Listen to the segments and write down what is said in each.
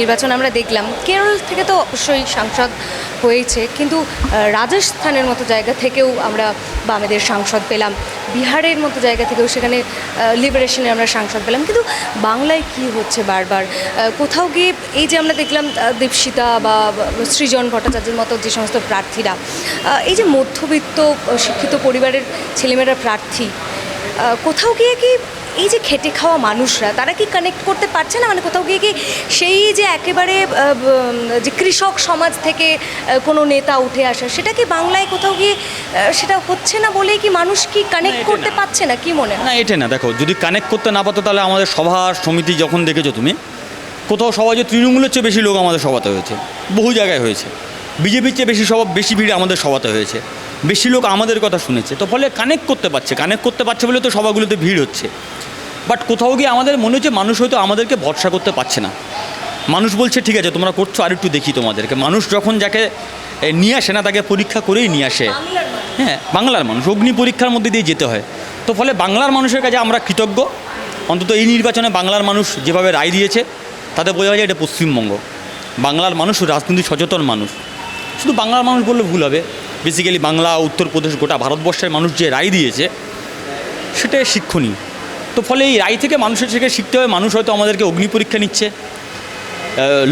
নির্বাচন আমরা দেখলাম। কেরল থেকে তো অবশ্যই সাংসদ হয়েছে, কিন্তু রাজস্থানের মতো জায়গা থেকেও আমরা বামেদের সাংসদ পেলাম। বিহারের মতো জায়গা থেকেও সেখানে লিবারেশনে আমরা সাংসদ পেলাম। কিন্তু বাংলায় কি হচ্ছে বারবার? কোথাও গিয়ে এই যে আমরা দেখলাম দীপশিতা বা সৃজন ভট্টাচার্যের মতো যে সমস্ত প্রার্থীরা এই যে মধ্যবিত্ত, শিক্ষিত পরিবারের ছেলেমেয়েরা প্রার্থী কোথাও গিয়ে কি এই যে খেটে খাওয়া মানুষরা তারা কি কানেক্ট করতে পারছে না? মানে কোথাও গিয়ে কি সেই যে একেবারে যে কৃষক সমাজ থেকে কোনো নেতা উঠে আসা সেটা কি বাংলায় কোথাও গিয়ে সেটা হচ্ছে না বলে কি মানুষ কি কানেক্ট করতে পারছে না? কি মনে হয়? না এটা না। দেখো যদি কানেক্ট করতে না পারতো তাহলে আমাদের সভা সমিতি যখন দেখেছ তুমি কোথাও সবাই যে তৃণমূলের চেয়ে বেশি লোক আমাদের সভাতে হয়েছে বহু জায়গায় হয়েছে। বিজেপির চেয়ে বেশি সভা বেশি ভিড় আমাদের সভাতে হয়েছে। বেশি লোক আমাদের কথা শুনেছে। তো ফলে কানেক্ট করতে পারছে। কানেক্ট করতে পারছে বলে তো সভাগুলোতে ভিড় হচ্ছে। বাট কোথাও গিয়ে আমাদের মনে হচ্ছে মানুষ হয়তো আমাদেরকে ভরসা করতে পারছে না। মানুষ বলছে ঠিক আছে তোমরা করছ আর একটু দেখি তোমাদেরকে। মানুষ যখন যাকে নিয়ে আসে না তাকে পরীক্ষা করেই নিয়ে আসে। হ্যাঁ বাংলার মানুষ। অগ্নি পরীক্ষার মধ্যে দিয়ে যেতে হয়। তো ফলে বাংলার মানুষের কাছে আমরা কৃতজ্ঞ। অন্তত এই নির্বাচনে বাংলার মানুষ যেভাবে রায় দিয়েছে তাতে বোঝা যায় এটা পশ্চিমবঙ্গ। বাংলার মানুষ রাজনীতি সচেতন মানুষ। শুধু বাংলার মানুষ বললে ভুল হবে। বেসিক্যালি বাংলা উত্তরপ্রদেশ গোটা ভারতবর্ষের মানুষ যে রায় দিয়েছে সেটা শিক্ষণীয়। তো ফলে এই রায় থেকে মানুষের থেকে শিখতে হবে মানুষ হয়তো আমাদেরকে অগ্নি পরীক্ষা নিচ্ছে।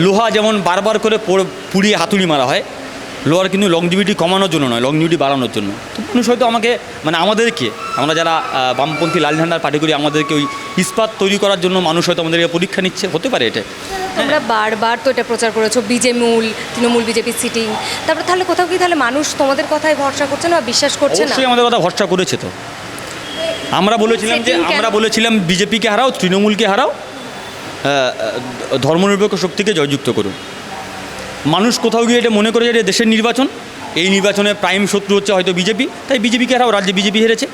লোহা যেমন বারবার করে পুড়িয়ে হাতুড়ি মারা হয় লোহার কিন্তু লংজিভিটি কমানোর জন্য নয় লংজিভিটি বাড়ানোর জন্য। তো মানুষ হয়তো আমাকে মানে আমাদেরকে আমরা যারা বামপন্থী লাল ঝান্ডার পার্টি করি আমাদেরকে ওই ইস্পাত তৈরি করার জন্য মানুষ হয়তো আমাদেরকে পরীক্ষা নিচ্ছে হতে পারে এটা। তোমরা বারবার তো এটা প্রচার করেছ বিজে মূল তৃণমূল বিজেপি সিটিং তারপরে তাহলে কোথাও কি তাহলে মানুষ তোমাদের কথায় ভরসা করছে না বিশ্বাস করছে না? আমাদের কথা ভরসা করেছে তো। আমরা বলেছিলাম যে আমরা বলেছিলাম বিজেপিকে হারাও তৃণমূলকে হারাও ধর্মনিরপেক্ষ শক্তিকে জয়যুক্ত করুন। মানুষ কোথাও গিয়ে এটা মনে করে যে দেশের নির্বাচন। এই নির্বাচনে প্রাইম শত্রু হচ্ছে হয়তো বিজেপি তাই বিজেপিকে হারাও রাজ্যে বিজেপি হেরেছে।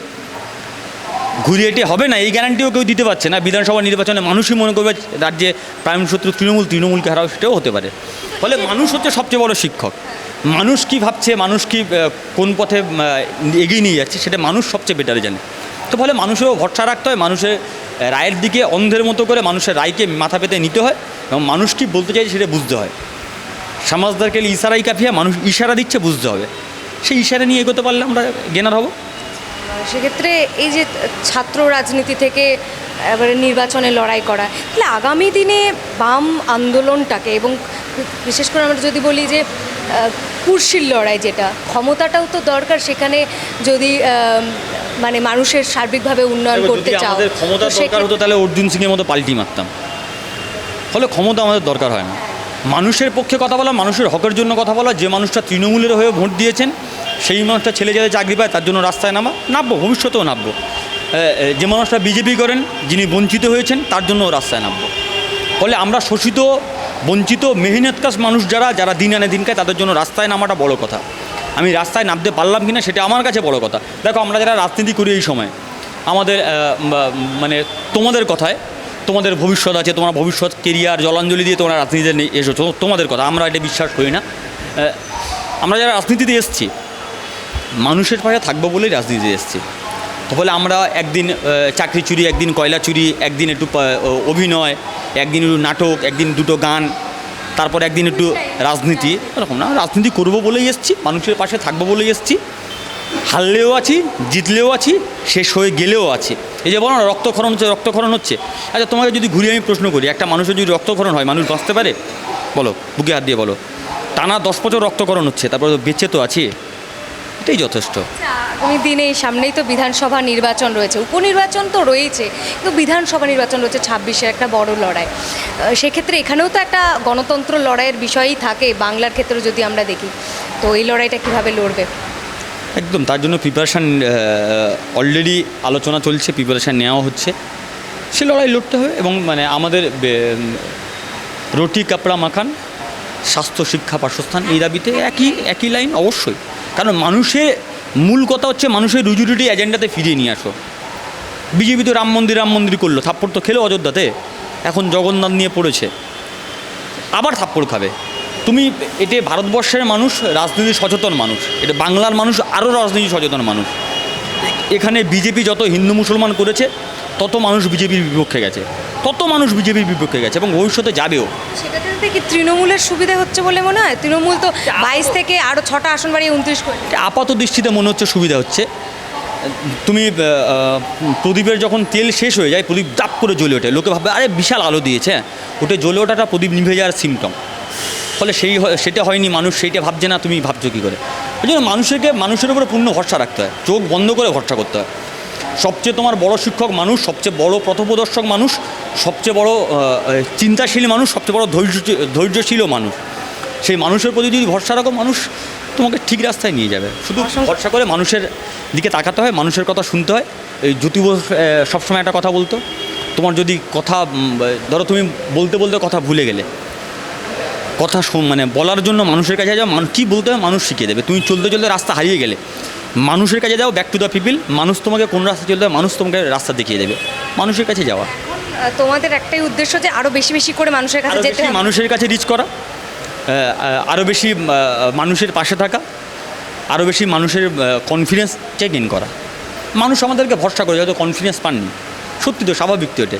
ঘুরিয়ে এটি হবে না এই গ্যারান্টিও কেউ দিতে পারছে না। বিধানসভা নির্বাচনে মানুষই মনে করবে রাজ্যে প্রাইম শত্রু তৃণমূল তৃণমূলকে হারাও সেটাও হতে পারে। ফলে মানুষ হচ্ছে সবচেয়ে বড় শিক্ষক। মানুষ কি ভাবছে মানুষ কি কোন পথে এগিয়ে নিয়ে যাচ্ছে সেটা মানুষ সবচেয়ে বেটারে জানে। তো ফলে মানুষেরও ভরসা রাখতে হয় মানুষের রায়ের দিকে অন্ধের মতো করে মানুষের রায়কে মাথা পেতে নিতে হয় এবং মানুষ কি বলতে চাইছে সেটা বুঝতে হয়। সমাজদারকে ইশারাই কাফিয়া মানুষ ইশারা দিচ্ছে বুঝতে হবে। সেই ইশারা নিয়ে এগোতে পারলে আমরা গেনার হব। সেক্ষেত্রে এই যে ছাত্র রাজনীতি থেকে এবারে নির্বাচনে লড়াই করা তাহলে আগামী দিনে বাম আন্দোলনটাকে এবং বিশেষ করে আমরা যদি বলি যে আহ, কুর্সির লড়াই যেটা ক্ষমতাটাও তো দরকার সেখানে যদি মানে মানুষের সার্বিকভাবে উন্নয়ন করতে চাও আমাদের ক্ষমতা দরকার হতো তাহলে অর্জুন সিংয়ের মতো পাল্টি মারতাম। ফলে ক্ষমতা আমাদের দরকার হয় না। মানুষের পক্ষে কথা বলা মানুষের হকের জন্য কথা বলা যে মানুষটা তৃণমূলের হয়ে ভোট দিয়েছেন সেই মানুষটা ছেলে যাতে চাকরি পায় তার জন্য রাস্তায় নামা নামবো ভবিষ্যতেও নামবো। যে মানুষটা বিজেপি করেন যিনি বঞ্চিত হয়েছেন তার জন্য রাস্তায় নামবো। ফলে আমরা শোষিত বঞ্চিত মেহনতকাশ মানুষ যারা যারা দিন আনে দিন খায় তাদের জন্য রাস্তায় নামাটা বড় কথা। আমি রাস্তায় নামতে পারলাম কিনা সেটা আমার কাছে বড় কথা। দেখো, আমরা যারা রাজনীতি করি এই সময়, আমাদের মানে তোমাদের কথায়, তোমাদের ভবিষ্যৎ আছে, তোমার ভবিষ্যৎ কেরিয়ার জলাঞ্জলি দিয়ে তোমরা রাজনীতিতে এসেছ তোমাদের কথা, আমরা এটা বিশ্বাস করি না। আমরা যারা রাজনীতিতে এসেছি, মানুষের পাশে থাকব বলেই রাজনীতিতে এসেছি। তো বলে আমরা একদিন চাকরি চুরি, একদিন কয়লা চুরি, একদিন একটু অভিনয়, একদিন নাটক, একদিন দুটো গান তারপর একদিন একটু রাজনীতি, এরকম না, রাজনীতি করব বলেই এসেছি, মানুষের পাশে থাকব বলেই এসেছি। হারলেও আছি, জিতলেও আছি, শেষ হয়ে গেলেও আছি। এই যে বলো না, রক্তক্ষরণ হচ্ছে রক্তক্ষরণ হচ্ছে। আচ্ছা তোমাকে যদি ঘুরিয়ে আমি প্রশ্ন করি, একটা মানুষের যদি রক্তক্ষরণ হয়, মানুষ বাঁচতে পারে? বলো, বুকে হাত দিয়ে বলো। টানা দশ বছর রক্তক্ষরণ হচ্ছে, তারপরে বেঁচে তো আছি। এটাই যথেষ্ট। আগামী দিনে সামনেই তো বিধানসভা নির্বাচন রয়েছে। উপনির্বাচন তো রয়েছে, কিন্তু বিধানসভা নির্বাচন রয়েছে ছাব্বিশে একটা বড় লড়াই। সেক্ষেত্রে এখানেও তো একটা গণতন্ত্র লড়াইয়ের বিষয়ই থাকে, বাংলার ক্ষেত্রে যদি আমরা দেখি। তো এই লড়াইটা কীভাবে লড়বে? একদম, তার জন্য প্রিপারেশান অলরেডি আলোচনা চলছে প্রিপারেশান নেওয়া হচ্ছে। সে লড়াই লড়তে হবে এবং মানে আমাদের রুটি, কাপড়া, মাখান, স্বাস্থ্য, শিক্ষা, বাসস্থান এই দাবিতে একই একই লাইন অবশ্যই। কারণ মানুষের মূল কথা হচ্ছে মানুষের রুজি রুটি এজেন্ডাতে ফিরিয়ে নিয়ে আসো। বিজেপি তো রাম মন্দির রাম মন্দির করল, থাপ্পড় তো খেলো অযোধ্যাতে, এখন জগন্নাথ নিয়ে পড়েছে। আবার থাপ্পড় খাবে। তুমি, এটা ভারতবর্ষের মানুষ, রাজনীতি সচেতন মানুষ। এটা বাংলার মানুষ, আরও রাজনীতি সচেতন মানুষ। এখানে বিজেপি যত হিন্দু মুসলমান করেছে, তত মানুষ বিজেপির বিপক্ষে গেছে। তত মানুষ বিজেপির বিপক্ষে গেছে এবং ভবিষ্যতে যাবেও। সেটাতে কি তৃণমূলের সুবিধা হচ্ছে বলে মনে হয়। তৃণমূল তো বাইশ থেকে আরও ছটা আসন বাড়িয়ে উনত্রিশ করে আপাত দৃষ্টিতে মনে হচ্ছে সুবিধা হচ্ছে। তুমি প্রদীপের যখন তেল শেষ হয়ে যায় প্রদীপ দাপ করে জ্বলে ওঠে। লোকে ভাববে আরে বিশাল আলো দিয়েছে ওটা জ্বলে ওঠাটা প্রদীপ নিভে যাওয়ার সিমটম ফলে সেই হয়- সেটা হয়নি মানুষ সেইটা ভাবছে না তুমি ভাবছ কী করে? ওই জন্য মানুষকে মানুষের উপরে পূর্ণ ভরসা রাখতে হয়। চোখ বন্ধ করে ভরসা করতে হয়। সবচেয়ে তোমার বড় শিক্ষক মানুষ সবচেয়ে বড় পথপ্রদর্শক মানুষ সবচেয়ে বড় চিন্তাশীল মানুষ সবচেয়ে বড় ধৈর্য ধৈর্যশীলও মানুষ। সেই মানুষের প্রতি যদি ভরসা রাখো মানুষ তোমাকে ঠিক রাস্তায় নিয়ে যাবে। শুধু ভরসা করে মানুষের দিকে তাকাতে হয় মানুষের কথা শুনতে হয়। এই জ্যোতি বোস সবসময় একটা কথা বলতো তোমার যদি কথা ধরো তুমি বলতে বলতে কথা ভুলে গেলে। কথা শোন মানে বলার জন্য মানুষের কাছে যাও মানুষ কী বলতে হয় মানুষ শিখিয়ে দেবে। তুমি চলতে চলতে রাস্তা হারিয়ে গেলে। মানুষের কাছে যাও ব্যাক টু দ্য পিপিল মানুষ তোমাকে কোন রাস্তা চলতে হয় মানুষ তোমাকে রাস্তা দেখিয়ে দেবে। মানুষের কাছে যাওয়া। তোমাদের একটাই উদ্দেশ্য যে আরও বেশি বেশি করে মানুষের কাছে যেতে হবে। মানুষের কাছে রিচ করা আরও বেশি মানুষের পাশে থাকা আরও বেশি মানুষের কনফিডেন্স চেক ইন করা। মানুষ আমাদেরকে ভরসা করে হয়তো কনফিডেন্স পাননি। সত্যি তো স্বাভাবিক তো এটা।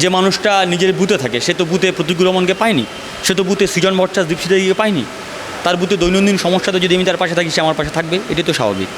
যে মানুষটা নিজের বুথে থাকে সে তো বুথে প্রতিকূল রমনকে পায়নি সে তো বুথে সৃজন ভট্টাচার্য দীপশিতা দিকে পায়নি। তার বুথে দৈনন্দিন সমস্যাতে যদি আমি তার পাশে থাকি সে আমার পাশে থাকবে এটাই তো স্বাভাবিক।